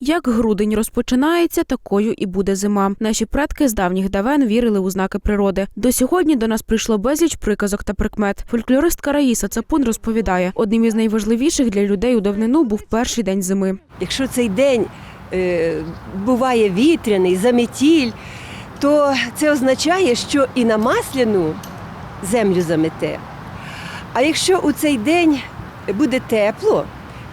Як грудень розпочинається, такою і буде зима. Наші предки з давніх давен вірили у знаки природи. До сьогодні до нас прийшло безліч приказок та прикмет. Фольклористка Раїса Цапун розповідає, одним із найважливіших для людей у давнину був перший день зими. Якщо цей день е, буває вітряний, заметіль, то це означає, що і на масляну землю замете. А якщо у цей день буде тепло,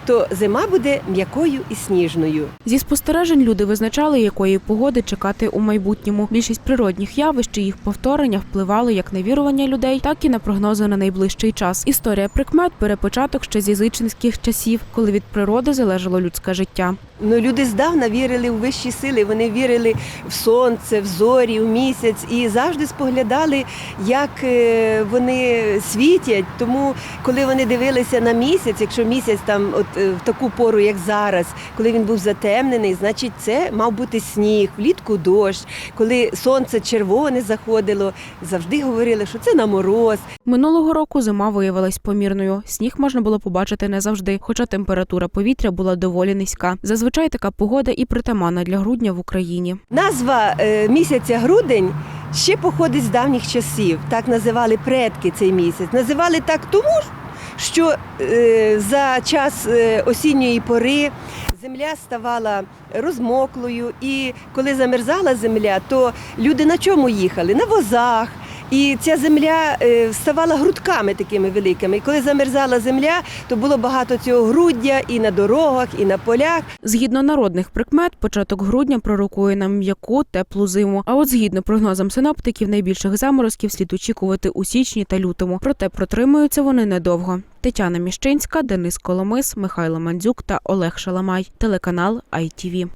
то зима буде м'якою і сніжною. Зі спостережень люди визначали, якої погоди чекати у майбутньому. Більшість природних явищ і їх повторення впливали як на вірування людей, так і на прогнози на найближчий час. Історія прикмет бере початок ще з язичницьких часів, коли від природи залежало людське життя. Ну, люди здавна вірили у вищі сили, вони вірили в сонце, в зорі, в місяць і завжди споглядали, як е, вони світять. Тому, коли вони дивилися на місяць, якщо місяць там, от в таку пору, як зараз, коли він був затемнений, значить це мав бути сніг, влітку дощ. Коли сонце червоне заходило, завжди говорили, що це на мороз. Минулого року зима виявилась помірною. Сніг можна було побачити не завжди, хоча температура повітря була доволі низька. Зазвичай така погода і притаманна для грудня в Україні. Назва е, місяця грудень ще походить з давніх часів. Так називали предки цей місяць. Називали так тому, що е, за час е, осінньої пори земля ставала розмоклою, і коли замерзала земля, то люди на чому їхали? На возах. І ця земля е, ставала грудками такими великими. І коли замерзала земля, то було багато цього груддя і на дорогах, і на полях. Згідно народних прикмет, початок грудня пророкує нам м'яку теплу зиму. А от згідно прогнозам синоптиків, найбільших заморозків слід очікувати у січні та лютому. Проте протримуються вони недовго. Тетяна Міщинська, Денис Коломис, Михайло Мандзюк та Олег Шаламай. Телеканал ITV.